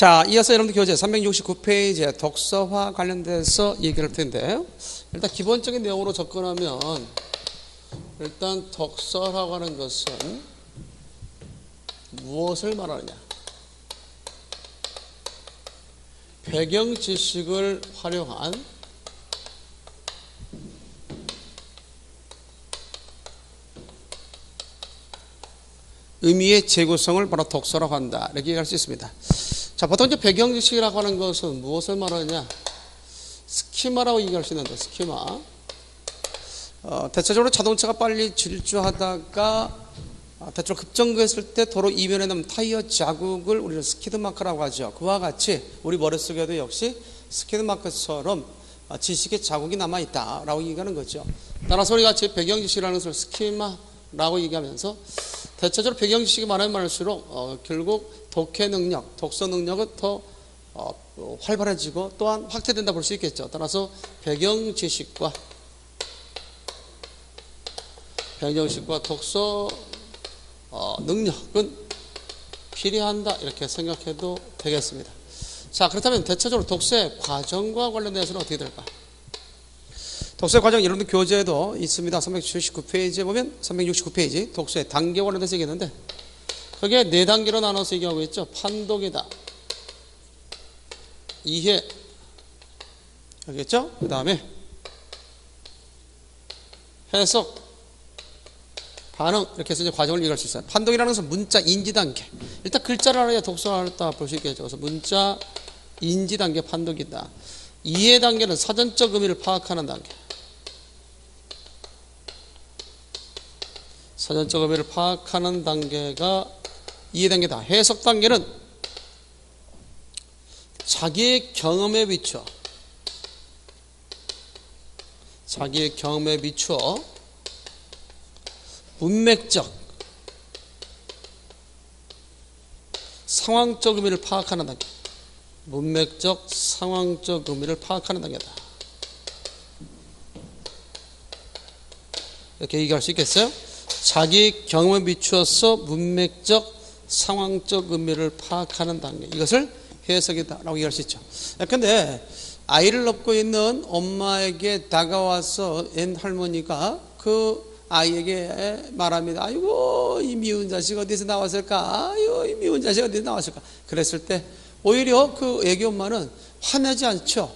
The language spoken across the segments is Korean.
자, 이어서 여러분들 교재 369페이지에 독서화 관련돼서 얘기를 할 텐데, 일단 기본적인 내용으로 접근하면, 일단 독서라고 하는 것은 무엇을 말하느냐? 배경 지식을 활용한 의미의 재구성을 바로 독서라고 한다. 이렇게 얘기할 수 있습니다. 자, 보통 이제 배경 지식이라고 하는 것은 무엇을 말하느냐? 스키마라고 얘기할 수 있는데, 스키마. 어, 대체적으로 자동차가 빨리 질주하다가 어, 대체로 급정거했을 때 도로 이면에 남은 타이어 자국을 우리는 스키드 마크라고 하죠. 그와 같이 우리 머릿속에도 역시 스키드 마크처럼 어, 지식의 자국이 남아있다라고 얘기하는 거죠. 따라서 우리가 제 배경 지식이라는 것을 스키마라고 얘기하면서 대체적으로 배경 지식이 많으면 많을수록 어, 결국 독해 능력, 독서 능력은 더 어, 활발해지고 또한 확대된다 볼 수 있겠죠. 따라서 배경 지식과 배경 지식과 독서 어, 능력은 필요한다 이렇게 생각해도 되겠습니다. 자 그렇다면 대체적으로 독서의 과정과 관련돼서는 어떻게 될까? 독서의 과정 여러분들 교재에도 있습니다. 379페이지에 보면 369페이지 독서의 단계 관련돼서 얘기했는데 그게 네 단계로 나눠서 얘기하고 있죠. 판독이다. 이해. 알겠죠? 그 다음에 해석, 반응 이렇게 해서 이제 과정을 얘기할 수 있어요. 판독이라는 것은 문자 인지 단계. 일단 글자를 알아야 독서를 다 볼 수 있겠죠. 그래서 문자 인지 단계 판독이다. 이해 단계는 사전적 의미를 파악하는 단계. 사전적 의미를 파악하는 단계가 이해 단계다. 해석 단계는 자기의 경험에 비춰 자기의 경험에 비춰 문맥적 상황적 의미를 파악하는 단계. 문맥적 상황적 의미를 파악하는 단계다. 이렇게 얘기할 수 있겠어요? 자기 경험에 비추어서 문맥적 상황적 의미를 파악하는 단계. 이것을 해석이다라고 얘기할 수 있죠. 근데 아이를 업고 있는 엄마에게 다가와서 앤 할머니가 그 아이에게 말합니다. 아이고, 이 미운 자식 어디서 나왔을까? 아이고, 이 미운 자식 어디서 나왔을까? 그랬을 때 오히려 그 애기 엄마는 화내지 않죠.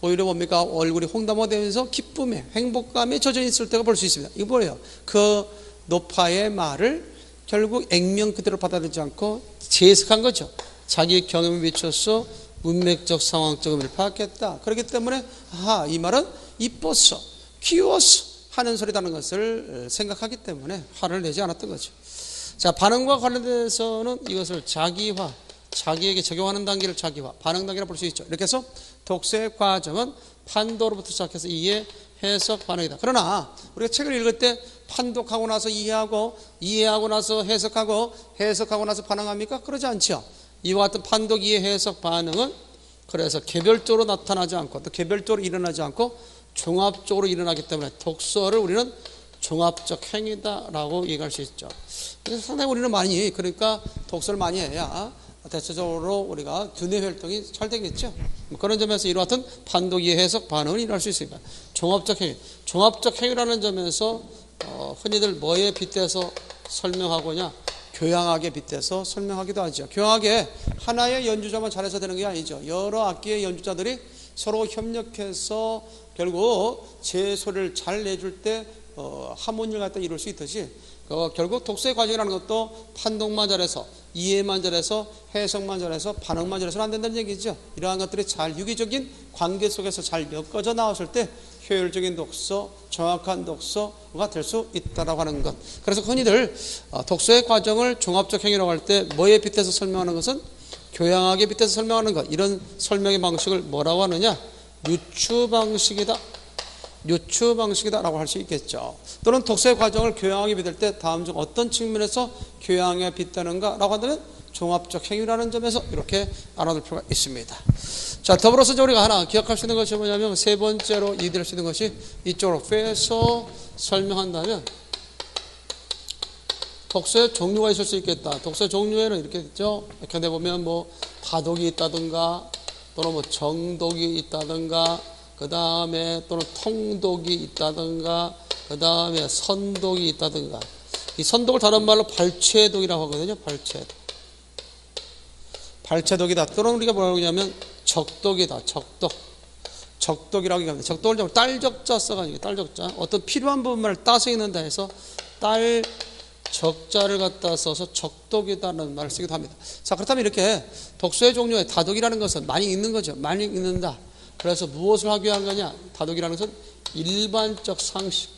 오히려 뭡니까? 얼굴이 홍담화되면서 기쁨에, 행복감에 젖어 있을 때가 볼 수 있습니다. 이거 뭐예요? 그 노파의 말을 결국 액면 그대로 받아들이지 않고 재해석한 거죠. 자기 경험에 비춰서 문맥적 상황적 의미를 파악했다. 그렇기 때문에 아하 이 말은 이뻤어, 귀여웠어 하는 소리라는 것을 생각하기 때문에 화를 내지 않았던 거죠. 자 반응과 관련돼서는 이것을 자기화, 자기에게 적용하는 단계를 자기화, 반응 단계라 볼 수 있죠. 이렇게 해서 독서의 과정은 판도로부터 시작해서 이해, 해석, 반응이다. 그러나 우리가 책을 읽을 때 판독하고 나서 이해하고 이해하고 나서 해석하고 해석하고 나서 반응합니까? 그러지 않죠. 이와 같은 판독, 이해, 해석, 반응은 그래서 개별적으로 나타나지 않고 또 개별적으로 일어나지 않고 종합적으로 일어나기 때문에 독서를 우리는 종합적 행위다라고 얘기할 수 있죠. 그래서 상당히 우리는 많이 그러니까 독서를 많이 해야 대체적으로 우리가 두뇌 활동이 잘 되겠죠. 뭐 그런 점에서 이와 같은 판독, 이해, 해석, 반응을 일어날 수 있습니다. 종합적 행위. 종합적 행위라는 점에서 어, 흔히들 뭐에 빗대서 설명하고냐 교양하게 빗대서 설명하기도 하죠. 교양하게 하나의 연주자만 잘해서 되는 게 아니죠. 여러 악기의 연주자들이 서로 협력해서 결국 제 소리를 잘 내줄 때 어, 하모니를 갖다 이룰 수 있듯이 어, 결국 독서의 과정이라는 것도 판독만 잘해서 이해만 잘해서 해석만 잘해서 반응만 잘해서는 안 된다는 얘기죠. 이러한 것들이 잘 유기적인 관계 속에서 잘 엮어져 나왔을 때 효율적인 독서, 정확한 독서가 될 수 있다라고 하는 것. 그래서 흔히들 어, 독서의 과정을 종합적 행위라고 할 때 뭐에 빗대서 설명하는 것은 교양하게 빗대서 설명하는 것. 이런 설명의 방식을 뭐라고 하느냐? 유추 방식이다. 유추 방식이다라고 할 수 있겠죠. 또는 독서의 과정을 교양하게 빗댈 때 다음 중 어떤 측면에서 교양에 빗대는가라고 한다면 종합적 행위라는 점에서 이렇게 알아둘 필요가 있습니다. 자, 더불어서 우리가 하나 기억할 수 있는 것이 뭐냐면 세 번째로 이해될 수 있는 것이 이쪽으로 빼서 설명한다면 독서의 종류가 있을 수 있겠다. 독서 종류에는 이렇게 있죠. 이렇게 보면 뭐 다독이 있다든가 또는 뭐 정독이 있다든가 그 다음에 또는 통독이 있다든가 그 다음에 선독이 있다든가 이 선독을 다른 말로 발췌독이라고 하거든요. 발췌독. 발췌독이다. 또는 우리가 뭐라고 하냐면 적독이다. 적독. 적독이라고 얘기합니다. 적독을 좀 딸적자 써가지고 딸적자 어떤 필요한 부분만을 따서 읽는다 해서 딸 적자를 갖다 써서 적독이다는 말을 쓰기도 합니다. 자 그렇다면 이렇게 독서의 종류에 다독이라는 것은 많이 읽는 거죠. 많이 읽는다. 그래서 무엇을 하기 위한 거냐? 다독이라는 것은 일반적 상식,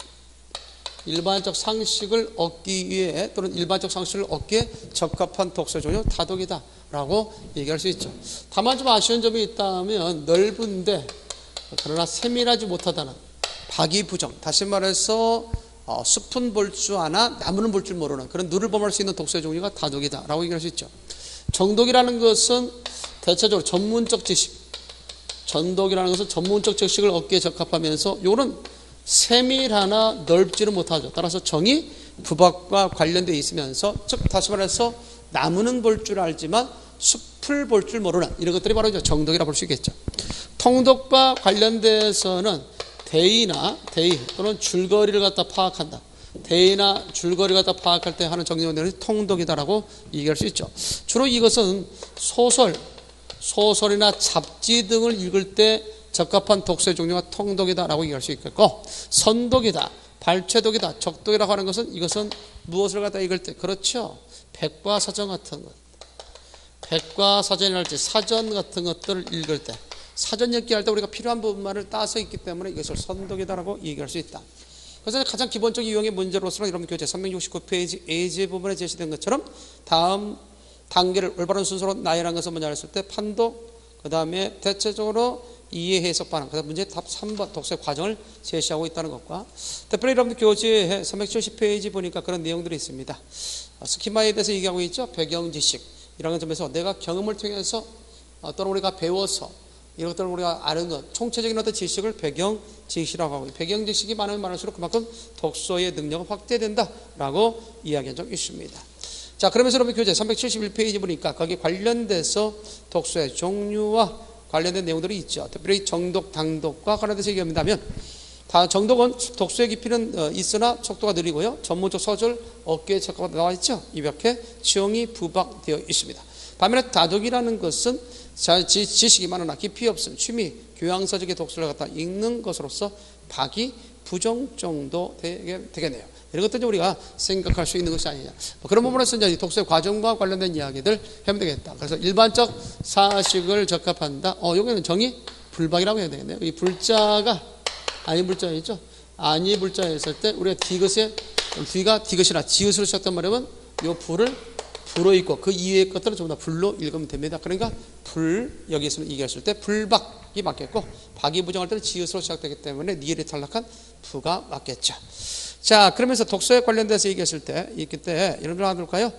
일반적 상식을 얻기 위해 또는 일반적 상식을 얻기에 적합한 독서 종류 다독이다 라고 얘기할 수 있죠. 다만 좀 아쉬운 점이 있다면 넓은데 그러나 세밀하지 못하다는 박이부정. 다시 말해서 어, 숲은 볼 줄 아나 나무는 볼 줄 모르는 그런 눈을 범할 수 있는 독서의 종류가 다독이다 라고 얘기할 수 있죠. 정독이라는 것은 대체적으로 전문적 지식, 전독이라는 것은 전문적 지식을 얻기에 적합하면서 요는 세밀하나 넓지는 못하죠. 따라서 정이 부박과 관련되어 있으면서 즉 다시 말해서 나무는 볼 줄 알지만 숲을 볼 줄 모르는 이런 것들이 바로 정독이라 볼 수 있겠죠. 통독과 관련돼서는 대의나 대의 또는 줄거리를 갖다 파악한다. 대의나 줄거리를 갖다 파악할 때 하는 정리원들은 통독이다라고 얘기할 수 있죠. 주로 이것은 소설, 소설이나 잡지 등을 읽을 때 적합한 독서의 종류가 통독이다라고 얘기할 수 있겠고 선독이다, 발췌독이다, 적독이라고 하는 것은 이것은 무엇을 갖다 읽을 때 그렇죠. 백과사전 같은 것, 백과사전이랄지 사전 같은 것들을 읽을 때 사전 읽기 할 때 우리가 필요한 부분만을 따서 있기 때문에 이것을 선독이다라고 얘기할 수 있다. 그래서 가장 기본적인 유형의 문제로서는 여러분 교재 369페이지 A지 부분에 제시된 것처럼 다음 단계를 올바른 순서로 나열한 것을 먼저 했을 때 판독, 그 다음에 대체적으로 이해 해석 반응, 그다음 문제 답 3번 독서의 과정을 제시하고 있다는 것과 특별히 여러분들 교재 370페이지 보니까 그런 내용들이 있습니다. 스키마에 대해서 얘기하고 있죠. 배경 지식 이런 점에서 내가 경험을 통해서 또는 우리가 배워서 이런 것들을 우리가 아는 것, 총체적인 어떤 지식을 배경 지식이라고 하고 배경 지식이 많으면 많을수록 그만큼 독서의 능력은 확대된다라고 이야기한 적이 있습니다. 자, 그러면서 여러분 교재 371페이지 보니까 거기 관련돼서 독서의 종류와 관련된 내용들이 있죠. 특별히 정독, 당독과 관련돼서 얘기합니다면 다 정독은 독서의 깊이는 어, 있으나 속도가 느리고요. 전문적 서술 어깨에 적합하다 나와 있죠. 이렇게 지형이 부박되어 있습니다. 반면에 다독이라는 것은 지식이 많으나 깊이 없음, 취미, 교양서적의 독서를 갖다 읽는 것으로서 박이 부정 정도 되겠네요. 이런 것들 우리가 생각할 수 있는 것이 아니냐. 뭐 그런 부분에서 이제 독서의 과정과 관련된 이야기들 하면 되겠다. 그래서 일반적 사식을 적합한다. 어, 여기는 정의 불박이라고 해야 되겠네요. 이 불자가 아니 불자 있죠? 아니 불자 했을 때 우리가 디귿에 뒤가 디귿이나 지읒으로 시작된 말이면 요 불을 불어 있고 그 이외의 것들은 전부 다 불로 읽으면 됩니다. 그러니까 불 여기서 얘기했을 때 불박이 맞겠고 박이 부정할 때는 지읒으로 시작되기 때문에 니엘이 탈락한 부가 맞겠죠. 자 그러면서 독서에 관련돼서 얘기했을 때 이때 때 여러분들 하나 볼까요?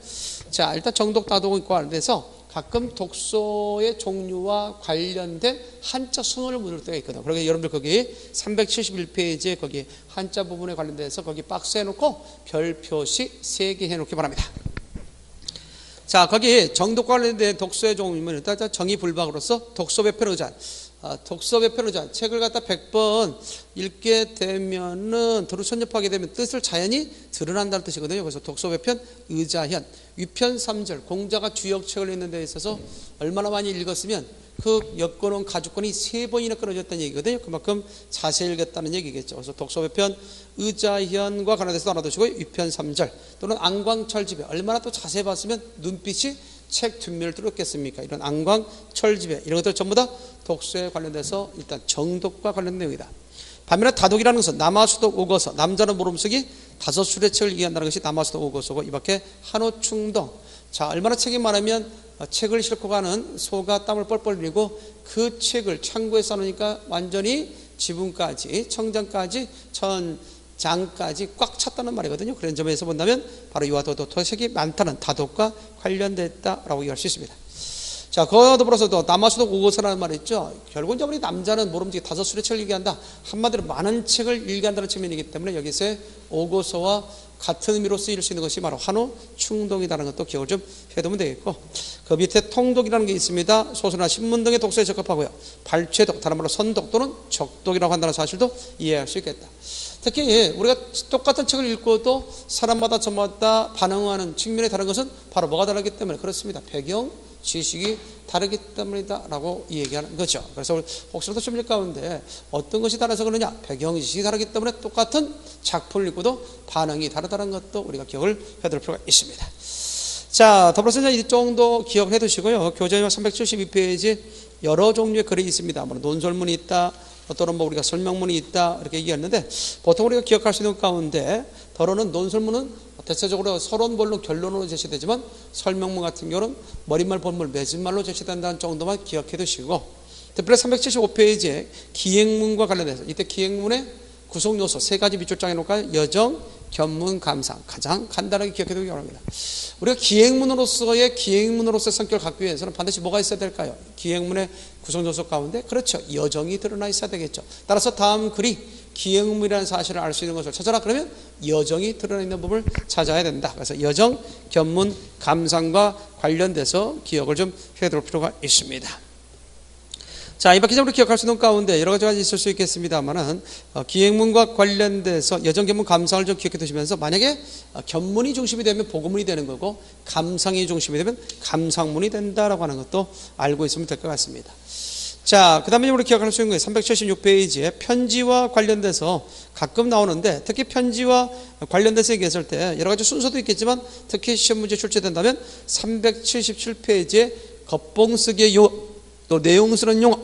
자 일단 정독 다독과 관련돼서 가끔 독서의 종류와 관련된 한자 순원을 묻을 때가 있거든요. 그러니까 여러분들 거기 371페이지에 거기 한자 부분에 관련돼서 거기 박스 해 놓고 별 표시 3개 해 놓기 바랍니다. 자, 거기 정독 관련된 독서의 종류는 일단 정의 불박으로서 독서 배편 의잔. 아, 독서 배편 의잔. 책을 갖다 100번 읽게 되면은 도로 선접하게 되면 뜻을 자연히 드러난다는 뜻이거든요. 그래서 독서 배편 의자현. 위편 3절. 공자가 주역책을 읽는 데 있어서 얼마나 많이 읽었으면 그 여권은 가죽권이 세 번이나 끊어졌다는 얘기거든요. 그만큼 자세히 읽었다는 얘기겠죠. 그래서 독서배편 의자현과 관련돼서 알아두시고 위편 3절 또는 안광철 집에 얼마나 또 자세히 봤으면 눈빛이 책 뒷면을 뚫었겠습니까? 이런 안광 철집에 이런 것들 전부 다 독서에 관련돼서 일단 정독과 관련된 내용이다. 반면에 다독이라는 것은 남아수도 오거서 남자는 모름쓰기 다섯 수의 책을 얘기한다는 것이 남아수도 오거서고 이 밖에 한호충동 자 얼마나 책이 많으면 어, 책을 싣고 가는 소가 땀을 뻘뻘 흘리고 그 책을 창고에 써놓으니까 완전히 지붕까지 청장까지 천 장까지 꽉 찼다는 말이거든요. 그런 점에서 본다면 바로 이와 도색이 많다는 다독과 관련됐다라고 얘기할 수 있습니다. 자, 그와 더불어서도 남아수도 오고서라는 말이 있죠. 결국은 우리 남자는 모름지기 다섯 수의 책을 얘기한다. 한마디로 많은 책을 얘기한다는 측면이기 때문에 여기서 오고서와 같은 의미로 쓰일 수 있는 것이 바로 한우 충동이라는 것도 기억을 좀 해두면 되겠고 그 밑에 통독이라는 게 있습니다. 소설이나 신문 등의 독서에 적합하고요. 발췌독, 다른 말로 선독 또는 적독이라고 한다는 사실도 이해할 수 있겠다. 특히 우리가 똑같은 책을 읽고도 사람마다 저마다 반응하는 측면이 다른 것은 바로 뭐가 다르기 때문에 그렇습니다. 배경, 지식이 다르기 때문이다라고 얘기하는 거죠. 그래서 혹시라도 심리 가운데 어떤 것이 달라서 그러냐? 배경 지식이 다르기 때문에 똑같은 작품을 읽고도 반응이 다르다는 것도 우리가 기억을 해둘 필요가 있습니다. 자, 더불어서 이 정도 기억해 두시고요. 교재마 372페이지 여러 종류의 글이 있습니다. 뭐 논설문이 있다, 또는 뭐 우리가 설명문이 있다 이렇게 얘기했는데 보통 우리가 기억할 수 있는 가운데 더러는 논설문은 대체적으로 서론별로 결론으로 제시되지만 설명문 같은 경우는 머릿말 본물 매진말로 제시된다는 정도만 기억해 두시고 특별히 375페이지에 기행문과 관련해서 이때 기행문의 구성 요소 세 가지 밑줄 장에 놓을까요? 여정, 견문, 감상 가장 간단하게 기억해 두기 바랍니다. 우리가 기행문으로서의 기행문으로서의 성격을 갖기 위해서는 반드시 뭐가 있어야 될까요? 기행문의 구성 요소 가운데 그렇죠. 여정이 드러나 있어야 되겠죠. 따라서 다음 글이 기행문이라는 사실을 알 수 있는 것을 찾아라 그러면 여정이 드러나 있는 부분을 찾아야 된다. 그래서 여정, 견문, 감상과 관련돼서 기억을 좀 해둘 필요가 있습니다. 자, 이 밖에 우리 기억할 수 있는 가운데 여러 가지가 있을 수 있겠습니다만은 어, 기행문과 관련돼서 여정 견문 감상을 좀 기억해 두시면서 만약에 어, 견문이 중심이 되면 복음문이 되는 거고 감상이 중심이 되면 감상문이 된다라고 하는 것도 알고 있으면 될 것 같습니다. 자, 그 다음에 우리 기억할 수 있는 거예요. 376페이지에 편지와 관련돼서 가끔 나오는데 특히 편지와 관련돼서 얘기했을 때 여러 가지 순서도 있겠지만 특히 시험 문제 출제된다면 377페이지에 겉봉 쓰기의 요, 또 내용스러운 용어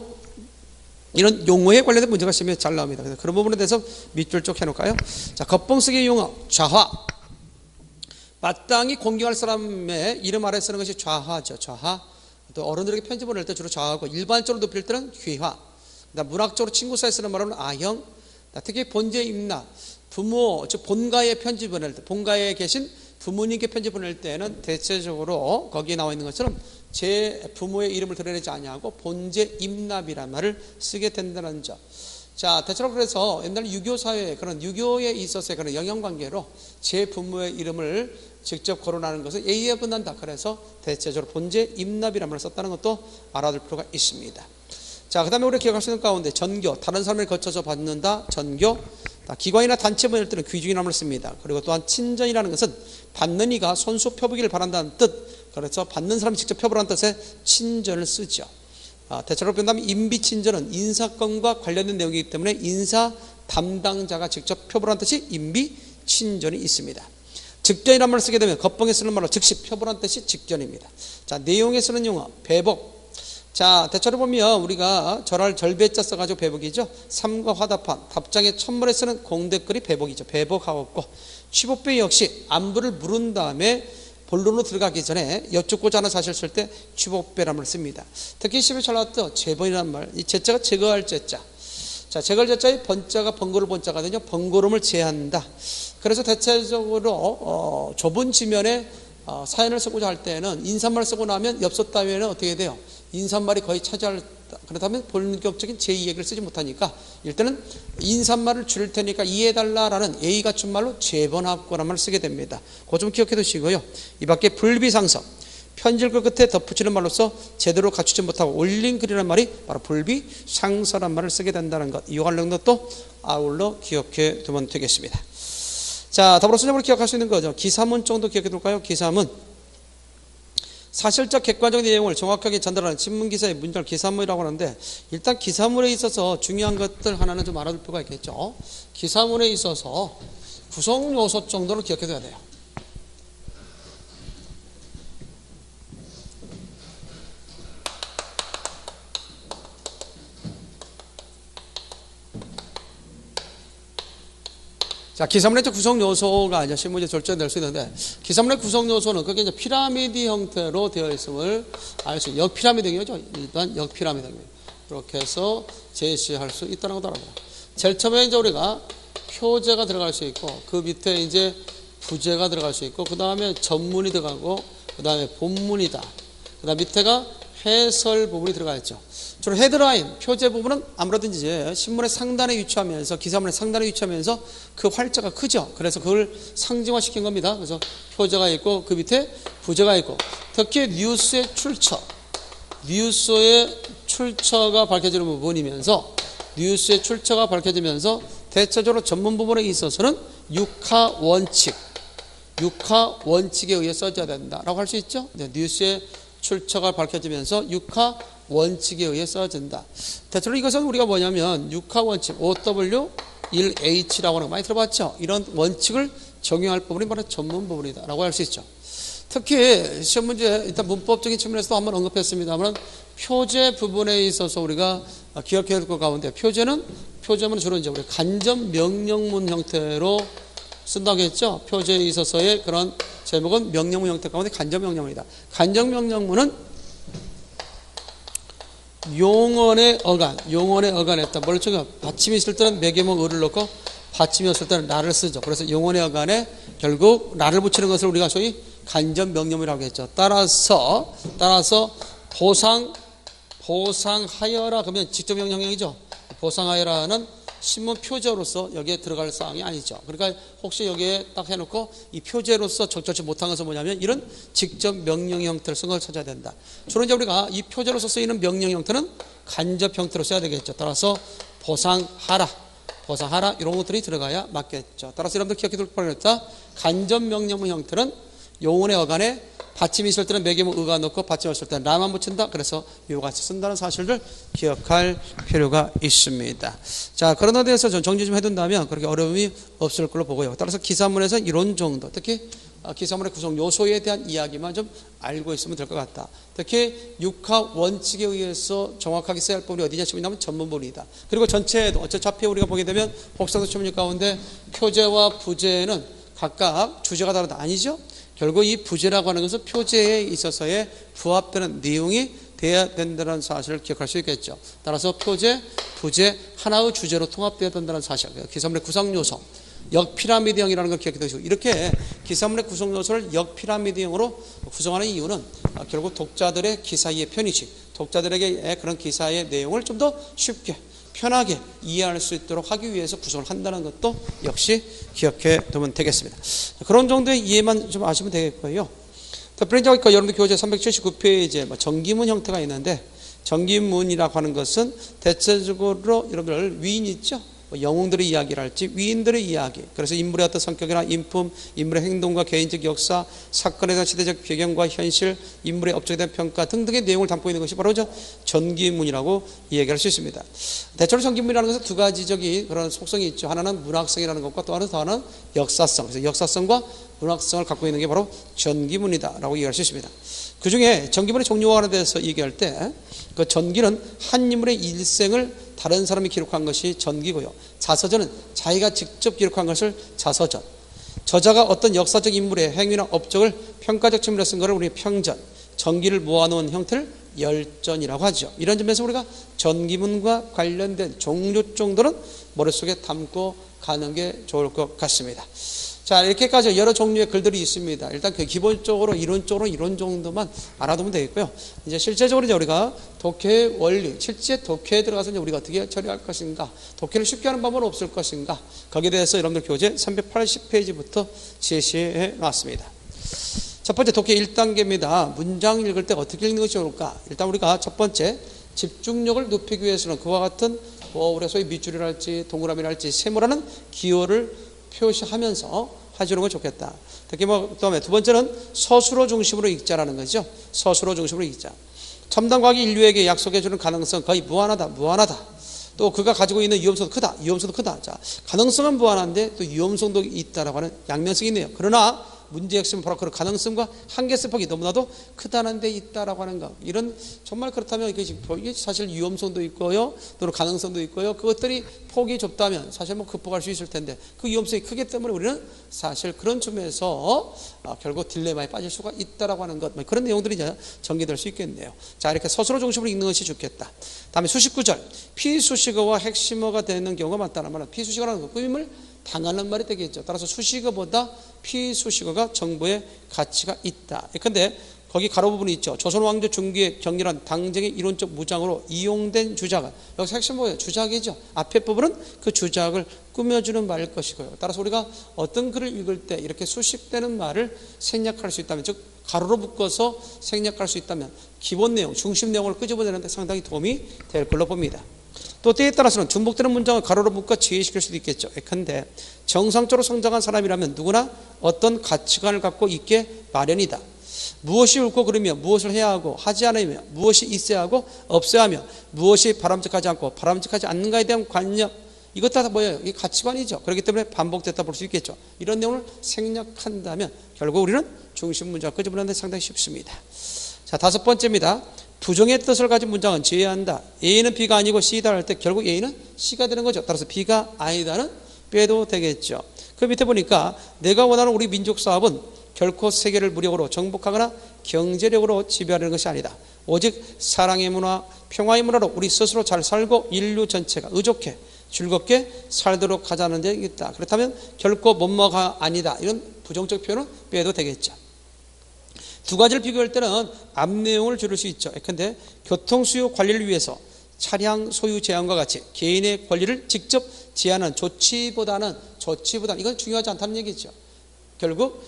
이런 용어에 관련된 문제가 시험에 잘 나옵니다. 그래서 그런 부분에 대해서 밑줄 쪽 해놓을까요? 자, 겉봉쓰기 용어 좌화 마땅히 공경할 사람의 이름 아래 쓰는 것이 좌화죠. 좌화 또 어른들에게 편지 보낼 때 주로 좌하고 일반적으로 높일 때는 귀화. 문학적으로 친구 사이에 쓰는 말은 아형. 특히 본제 임나 부모 즉 본가에 편지 보낼 때 본가에 계신 부모님께 편지 보낼 때는 대체적으로 거기에 나와 있는 것처럼 제 부모의 이름을 드러내지 아니하고 본제 임납이란 말을 쓰게 된다는 점. 자, 대체로 그래서 옛날 유교 사회에 그런 유교에 있어서의 그런 영향 관계로 제 부모의 이름을 직접 거론하는 것은 예의에 끝난다. 그래서 대체적으로 본제 임납이라는 말을 썼다는 것도 알아둘 필요가 있습니다. 자, 그 다음에 우리 기억할 수 있는 가운데 전교, 다른 사람을 거쳐서 받는다. 전교, 기관이나 단체 보낼 때는 귀중이라는 말을 씁니다. 그리고 또한 친전이라는 것은 받는 이가 손수 펴보기를 바란다는 뜻. 그래서 받는 사람이 직접 펴보라는 뜻의 친전을 쓰죠. 아, 대체로 본다면 인비 친전은 인사건과 관련된 내용이기 때문에 인사 담당자가 직접 표본한 뜻이 인비 친전이 있습니다. 직전이란 말을 쓰게 되면 겉봉에 쓰는 말로 즉시 표본한 뜻이 직전입니다. 자, 내용에 쓰는 용어, 배복. 자, 대체로 보면 우리가 절할 절배자 써가지고 배복이죠. 삼과 화답한, 답장의 첫물에 쓰는 공댓글이 배복이죠. 배복하고 취복배 역시 안부를 물은 다음에 본론으로 들어가기 전에 여쭙고자 하는 사실을 쓸때 취복배란을 씁니다. 특히 시험에 잘 나왔던 재번이라는 말, 이 제자가 제거할 제자. 자, 제거할 제자의 번자가 번거를 번자거든요. 번거로움을 제한다. 그래서 대체적으로 어, 좁은 지면에 어, 사연을 쓰고자 할 때는 인사말 쓰고 나면 엽서 따위에는 어떻게 돼요? 인사말이 거의 차지할 그렇다면 본격적인 제2 얘기를 쓰지 못하니까 일단은 인사말을 줄일 테니까 이해해달라라는 예의 갖춘 말로 재번합고란 말을 쓰게 됩니다. 그거 좀 기억해 두시고요. 이 밖에 불비상서 편질글 끝에 덧붙이는 말로써 제대로 갖추지 못하고 올린 글이라는 말이 바로 불비상서란 말을 쓰게 된다는 것. 이 관련 것도 아울러 기억해 두면 되겠습니다. 자, 더불어서 우리 기억할 수 있는 거죠. 기사문 정도 기억해 둘까요? 기사문. 사실적 객관적인 내용을 정확하게 전달하는 신문기사의 문절 기사문이라고 하는데 일단 기사문에 있어서 중요한 것들 하나는 좀 알아둘 필요가 있겠죠. 기사문에 있어서 구성 요소 정도를 기억해 둬야 돼요. 자, 기사문의 구성 요소가 이제 실무제 절전될 수 있는데, 기사문의 구성 요소는 그게 이제 피라미드 형태로 되어 있음을 알 수, 역피라미드형이죠. 일단 역피라미드형입니다. 이렇게 해서 제시할 수 있다는 거더라고요. 제일 처음에 이제 우리가 표제가 들어갈 수 있고, 그 밑에 이제 부제가 들어갈 수 있고, 그 다음에 전문이 들어가고, 그 다음에 본문이다. 그 다음 밑에가 해설 부분이 들어가 있죠. 주로 헤드라인, 표제 부분은 아무래도 이제 신문의 상단에 위치하면서 기사문의 상단에 위치하면서 그 활자가 크죠. 그래서 그걸 상징화시킨 겁니다. 그래서 표제가 있고 그 밑에 부제가 있고 특히 뉴스의 출처, 뉴스의 출처가 밝혀지는 부분이면서 뉴스의 출처가 밝혀지면서 대체적으로 전문 부분에 있어서는 육하 원칙, 육하 원칙에 의해 써져야 된다라고 할 수 있죠. 네, 뉴스의 출처가 밝혀지면서 육하 원칙에 의해 써진다. 대체로 이것은 우리가 뭐냐면 육하 원칙 OW 1H라고 하는 거 많이 들어봤죠. 이런 원칙을 적용할 부분이 바로 전문 부분이다라고 할 수 있죠. 특히 시험 문제 일단 문법적인 측면에서도 한번 언급했습니다만 표제 부분에 있어서 우리가 기억해야 될 것 가운데 표제는 표제문은 주로 이제 우리 간접 명령문 형태로 쓴다고 했죠. 표제에 있어서의 그런 제목은 명령문 형태 가운데 간접 명령문이다. 간접 명령문은 용언의 어간, 용언의 어간했다. 뭘 적용? 받침이 있을 때는 매개목 을을 넣고 받침이 없을 때는 나를 쓰죠. 그래서 용언의 어간에 결국 나를 붙이는 것을 우리가 소위 간접 명령이라고 했죠. 따라서 따라서 보상 보상하여라 그러면 직접 명령형이죠. 보상하여라는 신문 표제로서 여기에 들어갈 사항이 아니죠. 그러니까 혹시 여기에 딱 해놓고 이 표제로서 적절치 못한 것은 뭐냐면 이런 직접 명령 형태를 쓴 걸 찾아야 된다. 주로 이제 우리가 이 표제로서 쓰이는 명령 형태는 간접 형태로 써야 되겠죠. 따라서 보상하라. 보상하라 이런 것들이 들어가야 맞겠죠. 따라서 여러분들 기억해 둘 뻔했다. 간접 명령문 형태는 용언의 어간에 받침이 있을 때는 매개문 의가 넣고 받침 없을 때는 라만 붙인다. 그래서 이와 같이 쓴다는 사실을 기억할 필요가 있습니다. 자, 그런 좀 정리 좀 해둔다면 그렇게 어려움이 없을 걸로 보고요. 따라서 기사문에서 이런 정도, 특히 아, 기사문의 구성 요소에 대한 이야기만 좀 알고 있으면 될 것 같다. 특히 육하 원칙에 의해서 정확하게 써야 할 부분이 어디냐 싶으면 전문 부분이다. 그리고 전체에도 어차피 우리가 보게 되면 복사도 초문역 가운데 표제와 부제는 각각 주제가 다르다. 아니죠? 결국 이 부제라고 하는 것은 표제에 있어서의 부합되는 내용이 돼야 된다는 사실을 기억할 수 있겠죠. 따라서 표제, 부제 하나의 주제로 통합되어야 된다는 사실. 기사문의 구성 요소. 역피라미드형이라는 걸 기억해 두시고 이렇게 기사문의 구성 요소를 역피라미드형으로 구성하는 이유는 결국 독자들의 기사의 편의식, 독자들에게 그런 기사의 내용을 좀 더 쉽게 편하게 이해할 수 있도록 하기 위해서 구성을 한다는 것도 역시 기억해 두면 되겠습니다. 그런 정도의 이해만 좀 아시면 되겠고요. 프린트가 여러분들 교재 379페이지에 뭐 정기문 형태가 있는데 정기문이라고 하는 것은 대체적으로 여러분들 위인 있죠? 뭐 영웅들의 이야기를 할지 위인들의 이야기. 그래서 인물의 어떤 성격이나 인품 인물의 행동과 개인적 역사 사건에 대한 시대적 배경과 현실 인물의 업적에 대한 평가 등등의 내용을 담고 있는 것이 바로 저 전기문이라고 이야기할 수 있습니다. 대체로 전기문이라는 것은 두 가지적인 그런 속성이 있죠. 하나는 문학성이라는 것과 또 하나는, 또 하나는 역사성. 그래서 역사성과 문학성을 갖고 있는 게 바로 전기문이다라고 이해할 수 있습니다. 그 중에 전기문의 종류화에 대해서 얘기할 때 그 전기는 한 인물의 일생을 다른 사람이 기록한 것이 전기고요. 자서전은 자기가 직접 기록한 것을 자서전. 저자가 어떤 역사적 인물의 행위나 업적을 평가적 측면에서 쓴 것을 우리 평전, 전기를 모아놓은 형태를 열전이라고 하죠. 이런 점에서 우리가 전기문과 관련된 종류 정도는 머릿속에 담고 가는 게 좋을 것 같습니다. 자, 이렇게까지 여러 종류의 글들이 있습니다. 일단 그 기본적으로 이론적으로 이론 정도만 알아두면 되겠고요. 이제 실제적으로 이제 우리가 독해 원리, 실제 독해에 들어가서 이제 우리가 어떻게 처리할 것인가, 독해를 쉽게 하는 방법은 없을 것인가, 거기에 대해서 여러분들 교재 380페이지부터 제시해 놨습니다. 첫 번째 독해 1단계입니다. 문장 읽을 때 어떻게 읽는 것이 좋을까? 일단 우리가 첫 번째 집중력을 높이기 위해서는 그와 같은 뭐 우리가 소위 밑줄이랄지 동그라미랄지 세모라는 기호를 표시하면서 해주는 거 좋겠다. 특히 뭐, 그 다음에 두 번째는 서술어 중심으로 읽자라는 거죠. 서술어 중심으로 읽자. 첨단 과학이 인류에게 약속해주는 가능성 거의 무한하다, 무한하다. 또 그가 가지고 있는 위험성도 크다, 위험성도 크다. 자, 가능성은 무한한데 또 위험성도 있다라고 하는 양면성이 있네요. 그러나 문제 핵심은 바로 그 가능성과 한계성 폭이 너무나도 크다는 데 있다라고 하는 것. 이런 정말 그렇다면 이게 사실 위험성도 있고요. 또 가능성도 있고요. 그것들이 폭이 좁다면 사실 뭐 극복할 수 있을 텐데 그 위험성이 크기 때문에 우리는 사실 그런 점에서 아, 결국 딜레마에 빠질 수가 있다라고 하는 것. 뭐 그런 내용들이 이제 전개될 수 있겠네요. 자, 이렇게 서술어 중심으로 읽는 것이 좋겠다. 다음에 수식 구절. 피수식어와 핵심어가 되는 경우가 많다는 말은 피수식어라는 것. 꾸밈을 당하는 말이 되겠죠. 따라서 수식어보다 피수식어가 정보의 가치가 있다. 그런데 거기 가로 부분이 있죠. 조선 왕조 중기의 격렬한 당쟁의 이론적 무장으로 이용된 주작. 여기서 핵심 뭐예요? 주작이죠. 앞에 부분은 그 주작을 꾸며주는 말일 것이고요. 따라서 우리가 어떤 글을 읽을 때 이렇게 수식되는 말을 생략할 수 있다면, 즉 가로로 묶어서 생략할 수 있다면 기본 내용, 중심 내용을 끄집어내는데 상당히 도움이 될 걸로 봅니다. 또 때에 따라서는 중복되는 문장을 가로로 묶어 지휘시킬 수도 있겠죠. 예컨대 정상적으로 성장한 사람이라면 누구나 어떤 가치관을 갖고 있게 마련이다. 무엇이 옳고 그르며 무엇을 해야 하고 하지 않으며 무엇이 있어야 하고 없어야 하며 무엇이 바람직하지 않고 바람직하지 않는가에 대한 관념 이것 다 뭐예요? 이 가치관이죠. 그렇기 때문에 반복됐다 볼 수 있겠죠. 이런 내용을 생략한다면 결국 우리는 중심 문장 끄집어내는 데 상당히 쉽습니다. 자, 다섯 번째입니다. 부정의 뜻을 가진 문장은 제외한다. A는 B가 아니고 C다 할 때 결국 A는 C가 되는 거죠. 따라서 B가 아니다는 빼도 되겠죠. 그 밑에 보니까 내가 원하는 우리 민족 사업은 결코 세계를 무력으로 정복하거나 경제력으로 지배하려는 것이 아니다. 오직 사랑의 문화, 평화의 문화로 우리 스스로 잘 살고 인류 전체가 의족해 즐겁게 살도록 하자는 데 있다. 그렇다면 결코 못먹가 아니다. 이런 부정적 표현은 빼도 되겠죠. 두 가지를 비교할 때는 앞 내용을 줄일 수 있죠. 근데 교통수요 관리를 위해서 차량 소유 제한과 같이 개인의 권리를 직접 제한하는 조치보다는 조치보다는 이건 중요하지 않다는 얘기죠. 결국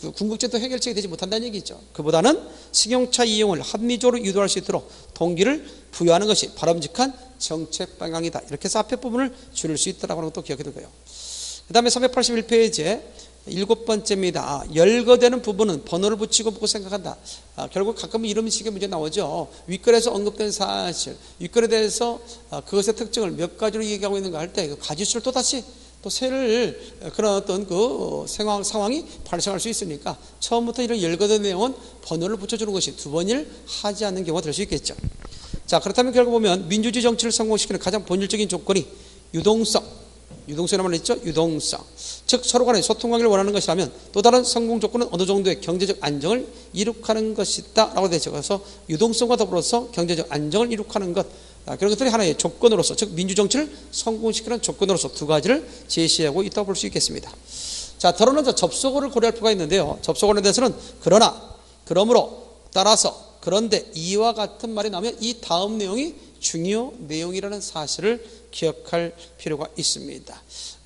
그 궁극적도 해결책이 되지 못한다는 얘기죠. 그보다는 승용차 이용을 합리적으로 유도할 수 있도록 동기를 부여하는 것이 바람직한 정책 방향이다. 이렇게 해서 앞에 부분을 줄일 수 있다라고 하는 것도 기억해 두고요. 그 다음에 381페이지에 일곱 번째입니다. 열거되는 부분은 번호를 붙이고 보고 생각한다. 아, 결국 가끔은 이런 식의 문제 나오죠. 윗글에서 언급된 사실, 윗글에 대해서 아, 그것의 특징을 몇 가지로 얘기하고 있는가 할때그 가지수를 또 다시 또 세를 그런 어떤 그 상황, 상황이 발생할 수 있으니까 처음부터 이런 열거된 내용은 번호를 붙여주는 것이 두 번을 하지 않는 경우가 될 수 있겠죠. 자, 그렇다면 결국 보면 민주주의 정치를 성공시키는 가장 본질적인 조건이 유동성, 유동성이라고 했죠? 유동성. 즉 서로 간에 소통 관계를 원하는 것이라면 또 다른 성공 조건은 어느 정도의 경제적 안정을 이룩하는 것이다 라고. 그래서 유동성과 더불어서 경제적 안정을 이룩하는 것 아, 그런 것들이 하나의 조건으로서 즉 민주정치를 성공시키는 조건으로서 두 가지를 제시하고 있다고 볼 수 있겠습니다. 자, 더러는 접속어를 고려할 필요가 있는데요. 접속어에 대해서는 그러나, 그러므로, 따라서, 그런데 이와 같은 말이 나오면 이 다음 내용이 중요 내용이라는 사실을 기억할 필요가 있습니다.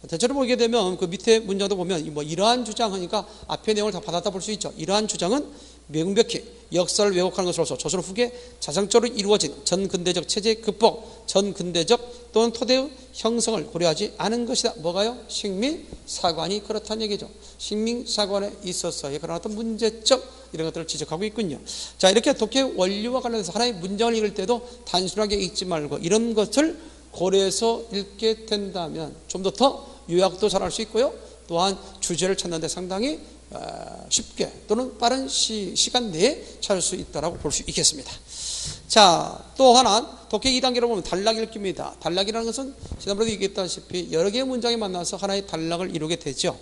대체로 보게 되면 그 밑에 문장도 보면 뭐 이러한 주장하니까 앞에 내용을 다 받았다 볼 수 있죠. 이러한 주장은 명백히 역사를 왜곡하는 것으로서 조선 후기에 자성적으로 이루어진 전근대적 체제 극복, 전근대적 또는 토대의 형성을 고려하지 않은 것이다. 뭐가요? 식민사관이 그렇다는 얘기죠. 식민사관에 있어서의 그런 어떤 문제점 이런 것들을 지적하고 있군요. 자 이렇게 독해 원리와 관련해서 하나의 문장을 읽을 때도 단순하게 읽지 말고 이런 것을 고려해서 읽게 된다면 좀 더 더 요약도 잘할 수 있고요. 또한 주제를 찾는데 상당히 어, 쉽게 또는 빠른 시, 간 내에 찾을 수 있다고 볼 수 있겠습니다. 자, 또 하나 독해 2단계로 보면 단락 읽기입니다. 단락이라는 것은 지난번에도 얘기했다시피 여러 개의 문장이 만나서 하나의 단락을 이루게 되죠.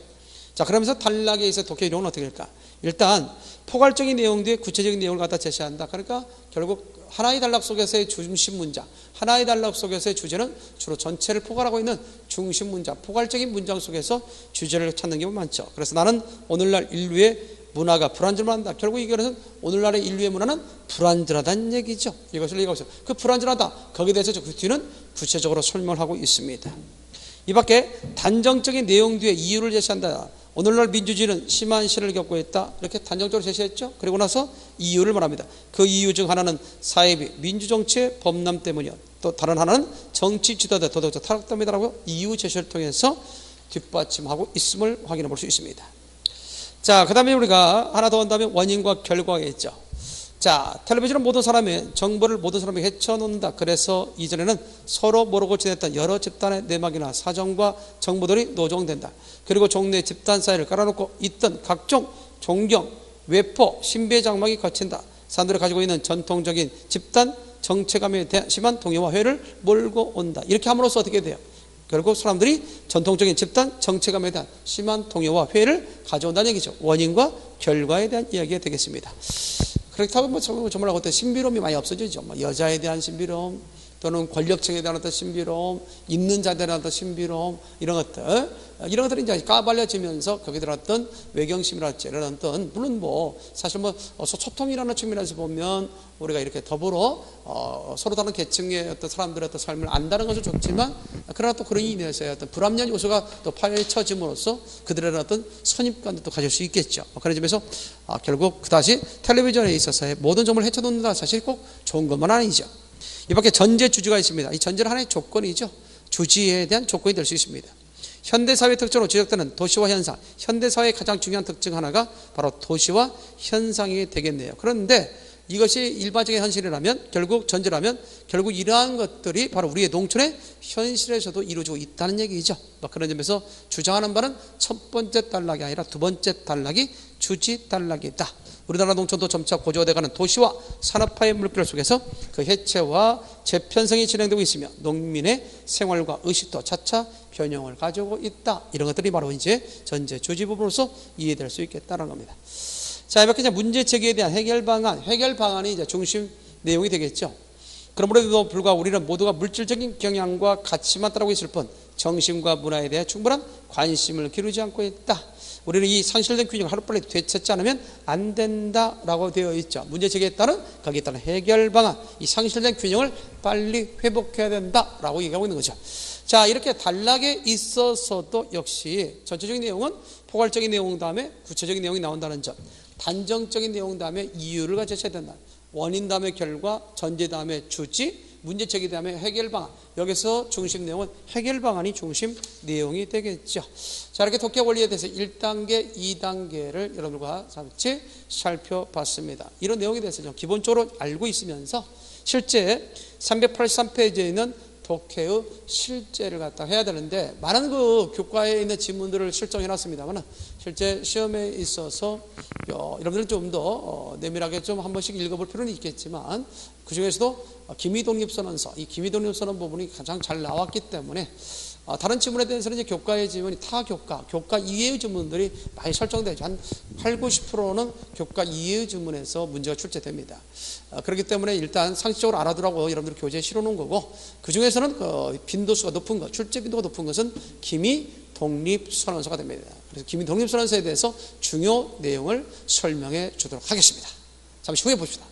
자, 그러면서 단락에 있어 독해 이론은 어떻게 될까? 일단 포괄적인 내용 뒤에 구체적인 내용을 갖다 제시한다. 그러니까 결국 하나의 단락 속에서의 중심 문장, 하나의 단락 속에서의 주제는 주로 전체를 포괄하고 있는 중심 문장, 포괄적인 문장 속에서 주제를 찾는 경우 많죠. 그래서 나는 오늘날 인류의 문화가 불안전한다. 결국 이거는 오늘날의 인류의 문화는 불안전하다는 얘기죠. 이것을 있어요. 그 불안전하다. 거기에 대해서 그 뒤는 구체적으로 설명을 하고 있습니다. 이 밖에 단정적인 내용 뒤에 이유를 제시한다. 오늘날 민주주의는 심한 시를 겪고 있다. 이렇게 단정적으로 제시했죠. 그리고 나서 이유를 말합니다. 그 이유 중 하나는 사회비, 민주정치의 범람 때문이요. 또 다른 하나는 정치 지도자, 도덕적 타락 때문이라고 이유 제시를 통해서 뒷받침하고 있음을 확인해 볼 수 있습니다. 자, 그 다음에 우리가 하나 더 한다면 원인과 결과가 있죠. 자, 텔레비전은 모든 사람의 정보를 모든 사람이 헤쳐놓는다. 그래서 이전에는 서로 모르고 지냈던 여러 집단의 내막이나 사정과 정보들이 노정된다. 그리고 종래 집단 사이를 깔아놓고 있던 각종 존경, 외포, 신비의 장막이 거친다. 사람들이 가지고 있는 전통적인 집단 정체감에 대한 심한 동요와 회를 몰고 온다. 이렇게 함으로써 어떻게 돼요? 결국 사람들이 전통적인 집단 정체감에 대한 심한 동요와 회를 가져온다는 얘기죠. 원인과 결과에 대한 이야기가 되겠습니다. 그렇다고 뭐 정말 어떤 신비로움이 많이 없어지죠. 뭐 여자에 대한 신비로움, 또는 권력층에 대한 어떤 신비로움, 있는 자들에 대한 신비로움 이런 것들 이런 것들이 이제 까발려지면서 거기에 들어 어떤 외경심이랄지 이런 어떤 물론 뭐 사실 뭐 소통이라는 측면에서 보면 우리가 이렇게 더불어 어 서로 다른 계층의 어떤 사람들의 어떤 삶을 안다는 것은 좋지만 그러나 또 그런 의미에서의 어떤 불합리한 요소가 또 파헤쳐짐으로써 그들의 어떤 선입관도 또 가질 수 있겠죠. 뭐 그런 점에서 아, 결국 그다시 텔레비전에 있어서의 모든 점을 헤쳐놓는다 사실 꼭 좋은 것만 아니죠. 이 밖에 전제 주주가 있습니다. 이 전제는 하나의 조건이죠. 주지에 대한 조건이 될 수 있습니다. 현대사회 특징으로 지적되는 도시와 현상, 현대사회의 가장 중요한 특징 하나가 바로 도시와 현상이 되겠네요. 그런데 이것이 일반적인 현실이라면 결국 전제라면 결국 이러한 것들이 바로 우리의 농촌의 현실에서도 이루어지고 있다는 얘기죠. 뭐 그런 점에서 주장하는 바는 첫 번째 단락이 아니라 두 번째 단락이 주지 단락이다. 우리나라 농촌도 점차 고조되가는 도시와 산업화의 물결 속에서 그 해체와 재편성이 진행되고 있으며 농민의 생활과 의식도 차차 변형을 가지고 있다. 이런 것들이 바로 이제 전제 주지 부분으로서 이해될 수 있겠다는 겁니다. 자, 이렇게 이제 문제 제기에 대한 해결 방안, 해결 방안이 이제 중심 내용이 되겠죠. 그러므로도 불구하고 우리는 모두가 물질적인 경향과 가치만 따르고 있을 뿐 정신과 문화에 대해 충분한 관심을 기르지 않고 있다. 우리는 이 상실된 균형을 하루빨리 되찾지 않으면 안 된다라고 되어 있죠. 문제 제기에 따른 거기에 따른 해결 방안, 이 상실된 균형을 빨리 회복해야 된다라고 얘기하고 있는 거죠. 자, 이렇게 단락에 있어서도 역시 전체적인 내용은 포괄적인 내용 다음에 구체적인 내용이 나온다는 점, 단정적인 내용 다음에 이유를 가져야 된다. 원인 다음에 결과, 전제 다음에 주지, 문제 제기 다음에 해결 방안. 여기서 중심 내용은 해결 방안이 중심 내용이 되겠죠. 자, 이렇게 독해 원리에 대해서 1단계, 2단계를 여러분과 같이 살펴봤습니다. 이런 내용에 대해서 좀 기본적으로 알고 있으면서 실제 383페이지에 있는 독해의 실제를 갖다 해야 되는데 많은 그 교과에 있는 지문들을 실정해 놨습니다만 실제 시험에 있어서 어, 여러분들은 좀더 어, 내밀하게 좀 한 번씩 읽어볼 필요는 있겠지만 그 중에서도 기미독립선언서 이 기미독립선언 부분이 가장 잘 나왔기 때문에 어, 다른 지문에 대해서는 이제 교과의 지문이 타 교과, 교과 이외의 지문들이 많이 설정되죠. 한 8, 90%는 교과 이외의 지문에서 문제가 출제됩니다. 어, 그렇기 때문에 일단 상식적으로 알아두라고 여러분들 교재에 실어놓은 거고 그 중에서는 그 빈도수가 높은 것, 출제 빈도가 높은 것은 기미 독립 선언서가 됩니다. 그래서 기미 독립선언서에 대해서 중요 내용을 설명해 주도록 하겠습니다. 잠시 후에 봅시다.